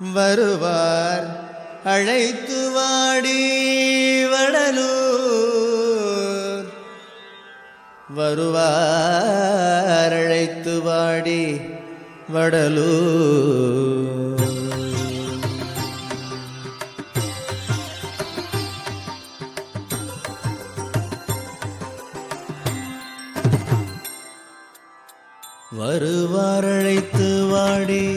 வருவார். அழைத்து வாடி வடலூர். வருவார் அழைத்து வாடி வடலூர். வருவார் அழைத்து வாடி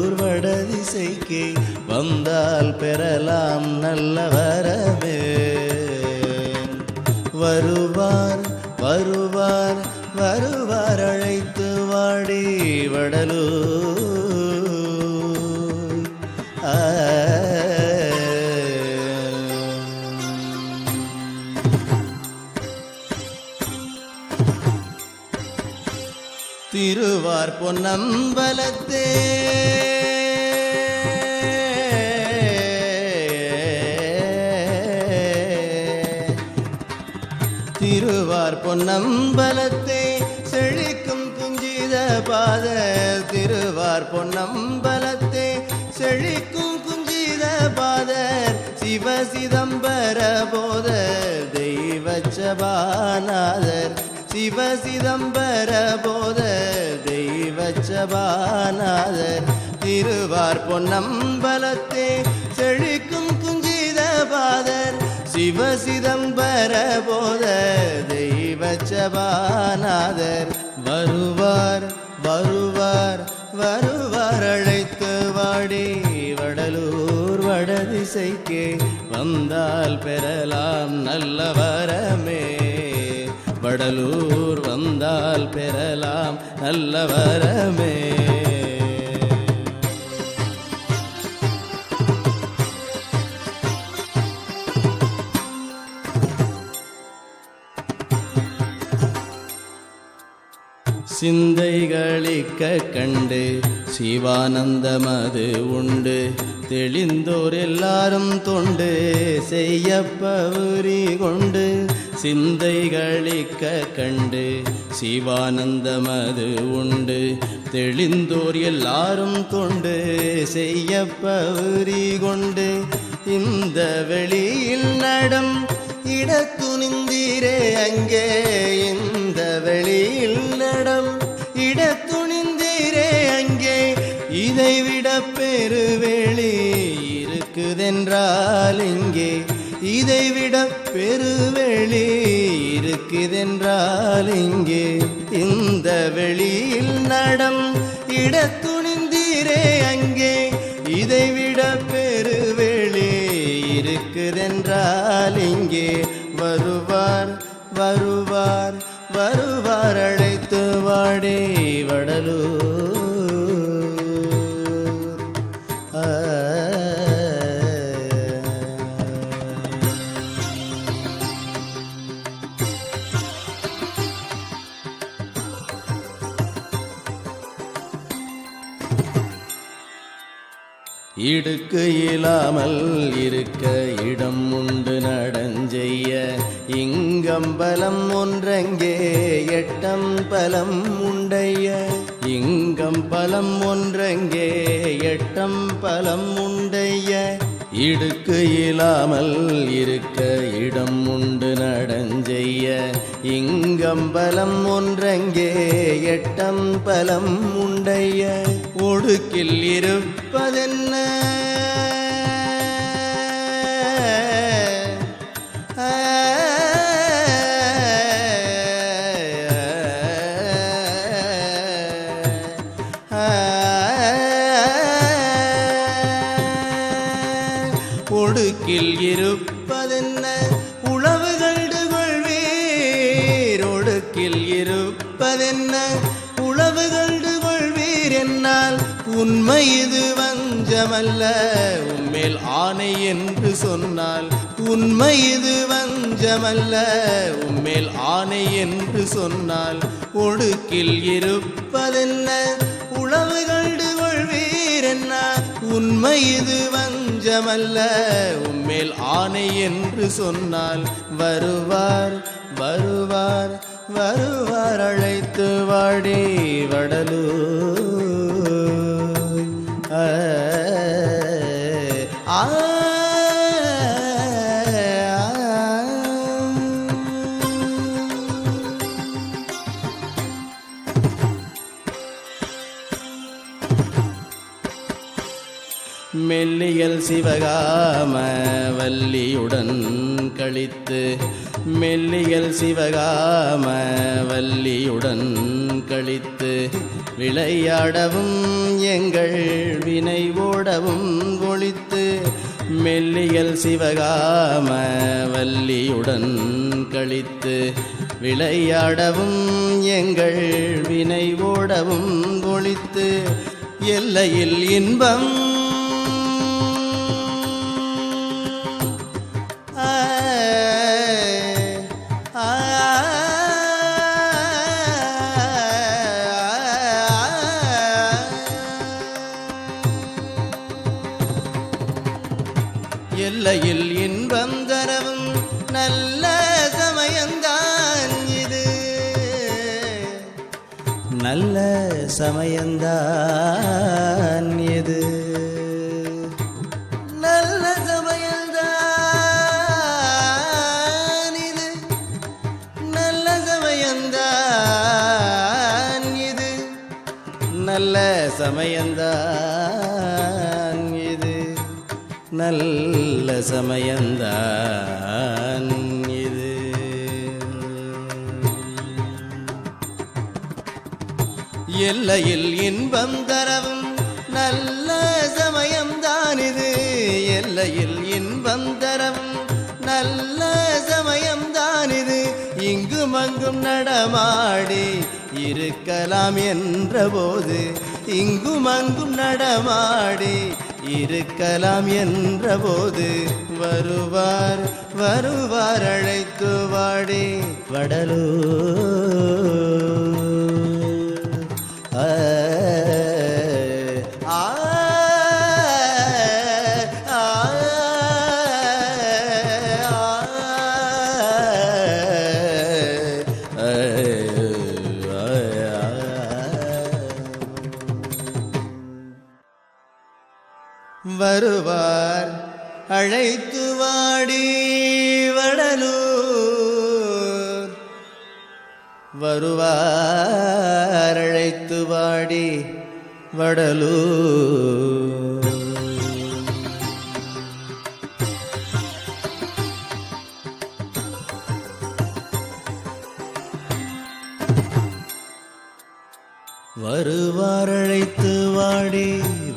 வடதிசைக்கே வந்தால் பெறலாம் நல்ல வரவே. வருவார் வருவார் வருவார் அழைத்து வாடி வடலூர். ஆ. திருவார் பொன்னம்பலத்தே. பொன்னம்பலத்தை செழிக்கும் குஞ்சித பாத திருவார். பொன்னம்பலத்தை செழிக்கும் குஞ்சித பாத சிவ சிதம்பர போத தெய்வ சபாநாதர் சிவ சிதம்பர போத தெய்வ சபாநாதர் திருவார் பொன்னம்பலத்தே செழிக்கும் குஞ்சித பாதர் சிவ சிதம்பர போத தெய்வ வருவார் வருவார் வருவார் அழைத்து வாடி. வடலூர் வடதிசைக்கே வந்தால் பெறலாம் நல்ல வரமே. வடலூர் வந்தால் பெறலாம் நல்ல வரமே. சிந்தைகளிக்க கண்டு சிவானந்தமது உண்டு. தெளிந்தோர் எல்லாரும் தொண்டு செய்யப்பவுரி கொண்டு. சிந்தைகளிக்க கண்டு சிவானந்தமது உண்டு. தெளிந்தோர் எல்லாரும் தொண்டு செய்யப்பவுரி கொண்டு. இந்த வெளியில் நடம் இடத்துணிந்தீரே அங்கே. இந்த வெளியில் இதைவிட பெருவேளி இருக்குதென்றால் இங்கே. இதைவிட பெருவெளி இருக்குதென்றால் இங்கே. இந்த வெளியில் நடம் இட துணிந்தீரே அங்கே. இதைவிட பெருவெளி இருக்குதென்றால் இங்கே. வருவார் வருவார் வருவார் அழைத்து வாடே வடலூர். இடுக்கு இல்லாமல் இருக்க இடம் உண்டு நடஞ்செய்ய. இங்கம்பலம் ஒன்றங்கே எட்டம் பலம் உண்டைய. இங்கம் பலம் ஒன்றங்கே எட்டம் பலம் உண்டைய. இடுக்கு இல்லாமல் இருக்க இடம் உண்டு நடஞ்செய்ய. இங்கம்பலம் ஒன்றங்கே எட்டம் பலம் உண்டைய. ஒடுக்கில் இருப்பதென்ன? உளவு கண்டு கொள்வீர் என்னால். உண்மை இது வஞ்சமல்ல. உண்மேல் ஆணை என்று சொன்னால். உண்மை இது வஞ்சமல்ல. உண்மேல் ஆணை என்று சொன்னால். ஒடுக்கில் இருப்பதென்ன? உளவு கண்டு கொள்வீர் என்ன உண்மை இது வஞ்சமல்ல. உண்மேல் ஆணை என்று சொன்னால். வருவார் வருவார். வருவார் அழைத்து வாடி வடலூர். ஆ, மெல்லியல் சிவகாம வல்லியுடன் கழித்து மெல்லியல் சிவகாம வல்லியுடன் கழித்து விளையாடவும் எங்கள் வினை ஓடவும் ஒழித்து மெல்லியல் சிவகாம வல்லியுடன் கழித்து விளையாடவும் எங்கள் வினை ஓடவும் ஒழித்து எல்லையில் இன்பம் பிள்ளையில் இன்பம் தரவும் நல்ல சமயந்தான் இது. நல்ல சமயந்தான் இது. நல்ல சமயந்தான் இது. நல்ல சமயந்தான் இது. நல்ல சமயந்தான் நல்ல சமயந்தான் இது. எல்லையில் இன்பம் தரவும் நல்ல சமயம்தான் இது. எல்லையில் இன்பம் தரவும் நல்ல சமயம்தான் இது. இங்கும் அங்கும் நடமாடி இருக்கலாம் என்ற போது இங்கும் அங்கும் நடமாடி இருக்கலாம் என்ற போது வருவார் வருவார் அழைத்து வாடி வடலூர். வருவார். அழைத்து வாடி வடலூர். வருவார் அழைத்து வாடி வடலூர். வருவார் அழைத்து வாடி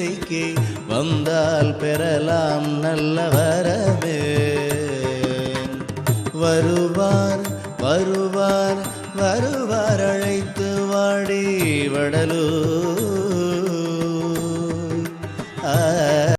இசைக்கு வந்தால் பெறலாம் நல்ல வரமே வருவார் வருவார் வருவார் அழைத்து வாடி வடலூர்.